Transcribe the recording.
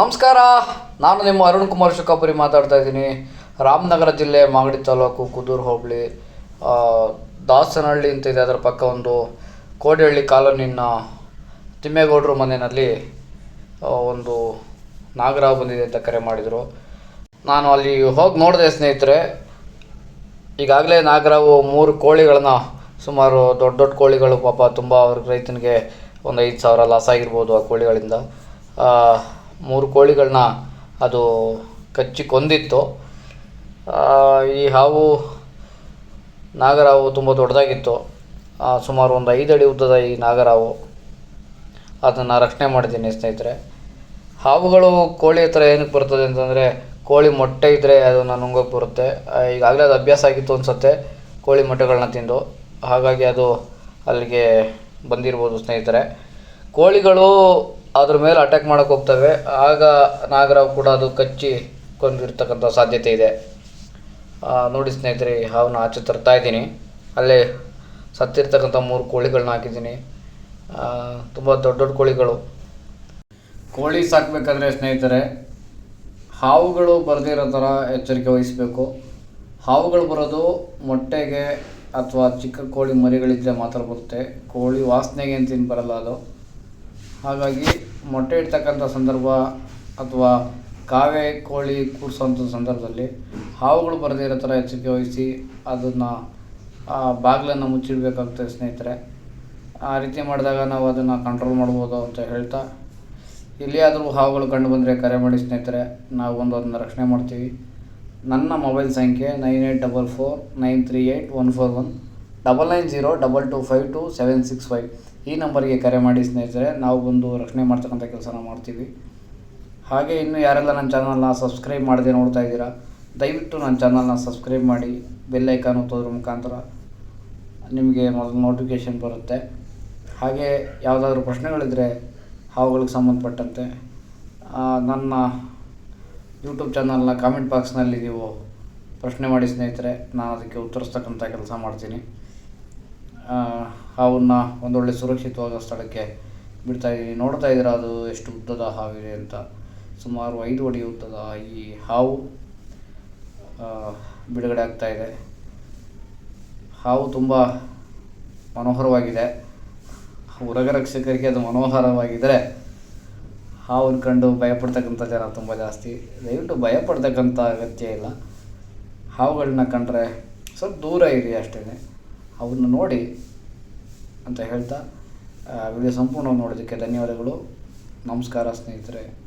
ನಮಸ್ಕಾರ, ನಾನು ನಿಮ್ಮ ಅರುಣ್ ಕುಮಾರ್ ಶುಕಾಪುರಿ ಮಾತಾಡ್ತಾ ಇದ್ದೀನಿ. ರಾಮನಗರ ಜಿಲ್ಲೆ ಮಾಗಡಿ ತಾಲೂಕು ಕುದೂರು ಹೋಬಳಿ. ದಾಸನಹಳ್ಳಿ ಅಂತ ಇದೆ, ಅದರ ಪಕ್ಕ ಒಂದು ಕೋಡಿಹಳ್ಳಿ ಕಾಲೋನಿನ ತಿಮ್ಮೇಗೌಡರು ಮನೆಯಲ್ಲಿ ಒಂದು ನಾಗರಾವ್ ಬಂದಿದೆ ಅಂತ ಕರೆ ಮಾಡಿದರು. ನಾನು ಅಲ್ಲಿ ಹೋಗಿ ನೋಡಿದೆ ಸ್ನೇಹಿತರೆ, ಈಗಾಗಲೇ ನಾಗರಾವು ಮೂರು ಕೋಳಿಗಳನ್ನ, ಸುಮಾರು ದೊಡ್ಡ ದೊಡ್ಡ ಕೋಳಿಗಳು ಪಾಪ ತುಂಬ ಅವ್ರ ರೈತನಿಗೆ ಒಂದು ಐದು ಸಾವಿರ ಲಾಸ್ ಆಗಿರ್ಬೋದು ಆ ಕೋಳಿಗಳಿಂದ. ಮೂರು ಕೋಳಿಗಳನ್ನ ಅದು ಕಚ್ಚಿ ಕೊಂದಿತ್ತು. ಈ ಹಾವು ನಾಗರಾವು ತುಂಬ ದೊಡ್ಡದಾಗಿತ್ತು. ಸುಮಾರು ಒಂದು ಐದು ಅಡಿ ಉದ್ದದ ಈ ನಾಗರಾವು ಅದನ್ನು ರಕ್ಷಣೆ ಮಾಡಿದ್ದೀನಿ ಸ್ನೇಹಿತರೆ. ಹಾವುಗಳು ಕೋಳಿ ಹತ್ರ ಏನಕ್ಕೆ ಬರ್ತದೆ ಅಂತಂದರೆ ಕೋಳಿ ಮೊಟ್ಟೆ ಇದ್ದರೆ ಅದನ್ನು ನುಂಗೋಕೆ ಬರುತ್ತೆ. ಈಗಾಗಲೇ ಅದು ಅಭ್ಯಾಸ ಆಗಿತ್ತು ಅನಿಸುತ್ತೆ ಕೋಳಿ ಮೊಟ್ಟೆಗಳನ್ನ ತಿಂದು. ಹಾಗಾಗಿ ಅದು ಅಲ್ಲಿಗೆ ಬಂದಿರ್ಬೋದು ಸ್ನೇಹಿತರೆ. ಕೋಳಿಗಳು ಅದ್ರ ಮೇಲೆ ಅಟ್ಯಾಕ್ ಮಾಡೋಕೆ ಹೋಗ್ತವೆ. ಆಗ ನಾಗರಾವ್ ಕೂಡ ಅದು ಕಚ್ಚಿ ಕೊಂದಿರ್ತಕ್ಕಂಥ ಸಾಧ್ಯತೆ ಇದೆ. ನೋಡಿ ಸ್ನೇಹಿತರೆ ಹಾವನ್ನ ಆಚೆ ತರ್ತಾ ಇದ್ದೀನಿ. ಅಲ್ಲೇ ಸತ್ತಿರ್ತಕ್ಕಂಥ ಮೂರು ಕೋಳಿಗಳನ್ನ ಹಾಕಿದ್ದೀನಿ. ತುಂಬ ದೊಡ್ಡ ದೊಡ್ಡ ಕೋಳಿಗಳು. ಕೋಳಿ ಸಾಕಬೇಕಾದ್ರೆ ಸ್ನೇಹಿತರೆ, ಹಾವುಗಳು ಬರದಿರೋ ಥರ ಎಚ್ಚರಿಕೆ ವಹಿಸಬೇಕು. ಹಾವುಗಳು ಬರೋದು ಮೊಟ್ಟೆಗೆ ಅಥವಾ ಚಿಕ್ಕ ಕೋಳಿ ಮರಿಗಳಿದ್ದರೆ ಮಾತ್ರ ಬರುತ್ತೆ. ಕೋಳಿ ವಾಸನೆಗೆ ಅಂತೇನು ಬರಲ್ಲ ಅದು. ಹಾಗಾಗಿ ಮೊಟ್ಟೆ ಇಡ್ತಕ್ಕಂಥ ಸಂದರ್ಭ ಅಥವಾ ಕಾವೆ, ಕೋಳಿ ಕೂಡಿಸೋಂಥ ಸಂದರ್ಭದಲ್ಲಿ ಹಾವುಗಳು ಬರದೇ ಇರೋ ಥರ ಎಚ್ಚರಿಕೆ ವಹಿಸಿ ಅದನ್ನು ಬಾಗಿಲನ್ನು ಮುಚ್ಚಿಡಬೇಕಾಗ್ತದೆ ಸ್ನೇಹಿತರೆ. ಆ ರೀತಿ ಮಾಡಿದಾಗ ನಾವು ಅದನ್ನು ಕಂಟ್ರೋಲ್ ಮಾಡ್ಬೋದು ಅಂತ ಹೇಳ್ತಾ, ಎಲ್ಲಿಯಾದರೂ ಹಾವುಗಳು ಕಂಡು ಬಂದರೆ ಕರೆ ಮಾಡಿ ಸ್ನೇಹಿತರೆ, ನಾವು ಒಂದು ಅದನ್ನು ರಕ್ಷಣೆ ಮಾಡ್ತೀವಿ. ನನ್ನ ಮೊಬೈಲ್ ಸಂಖ್ಯೆ nine eight double four nine three eight one four one double nine zero double two five two seven six five. ಈ ನಂಬರ್ಗೆ ಕರೆ ಮಾಡಿ ಸ್ನೇಹಿತರೆ, ನಾವು ಬಂದು ರಕ್ಷಣೆ ಮಾಡ್ತಕ್ಕಂಥ ಕೆಲಸನ ಮಾಡ್ತೀವಿ. ಹಾಗೆ ಇನ್ನು ಯಾರೆಲ್ಲ ನನ್ನ ಚಾನಲ್ನ ಸಬ್ಸ್ಕ್ರೈಬ್ ಮಾಡದೆ ನೋಡ್ತಾ ಇದ್ದೀರಾ, ದಯವಿಟ್ಟು ನನ್ನ ಚಾನಲ್ನ ಸಬ್ಸ್ಕ್ರೈಬ್ ಮಾಡಿ, ಬೆಲ್ ಐಕಾನ್ ಒತ್ತೋದ್ರ ಮುಖಾಂತರ ನಿಮಗೆ ಮೊದಲು ನೋಟಿಫಿಕೇಷನ್ ಬರುತ್ತೆ. ಹಾಗೆ ಯಾವುದಾದ್ರೂ ಪ್ರಶ್ನೆಗಳಿದ್ದರೆ ಹಾವುಗಳಿಗೆ ಸಂಬಂಧಪಟ್ಟಂತೆ ನನ್ನ ಯೂಟ್ಯೂಬ್ ಚಾನಲ್ನ ಕಾಮೆಂಟ್ ಬಾಕ್ಸ್ನಲ್ಲಿ ನೀವು ಪ್ರಶ್ನೆ ಮಾಡಿ ಸ್ನೇಹಿತರೆ, ನಾನು ಅದಕ್ಕೆ ಉತ್ತರಿಸ್ತಕ್ಕಂಥ ಕೆಲಸ ಮಾಡ್ತೀನಿ. ಹಾವನ್ನ ಒಂದೊಳ್ಳೆ ಸುರಕ್ಷಿತವಾದ ಸ್ಥಳಕ್ಕೆ ಬಿಡ್ತಾ ಇದ್ದೀನಿ. ನೋಡ್ತಾ ಇದ್ದೀರಾ ಅದು ಎಷ್ಟು ಉದ್ದದ ಹಾವಿದೆ ಅಂತ. ಸುಮಾರು ಐದು ಅಡಿ ಉದ್ದದ ಈ ಹಾವು ಬಿಡುಗಡೆ ಆಗ್ತಾ ಇದೆ. ಹಾವು ತುಂಬ ಮನೋಹರವಾಗಿದೆ. ಉರಗ ರಕ್ಷಕರಿಗೆ ಅದು ಮನೋಹರವಾಗಿದ್ದರೆ ಹಾವನ್ನು ಕಂಡು ಭಯಪಡ್ತಕ್ಕಂಥ ಜನ ತುಂಬ ಜಾಸ್ತಿ. ದಯವಿಟ್ಟು ಭಯಪಡ್ತಕ್ಕಂಥ ಅಗತ್ಯ ಇಲ್ಲ. ಹಾವುಗಳನ್ನ ಕಂಡ್ರೆ ಸ್ವಲ್ಪ ದೂರ ಇರಿ ಅಷ್ಟೇ ಅವನ್ನ ನೋಡಿ ಅಂತ ಹೇಳ್ತಾ ವಿಡಿಯೋ ಸಂಪೂರ್ಣ ನೋಡೋದಕ್ಕೆ ಧನ್ಯವಾದಗಳು. ನಮಸ್ಕಾರ ಸ್ನೇಹಿತರೆ.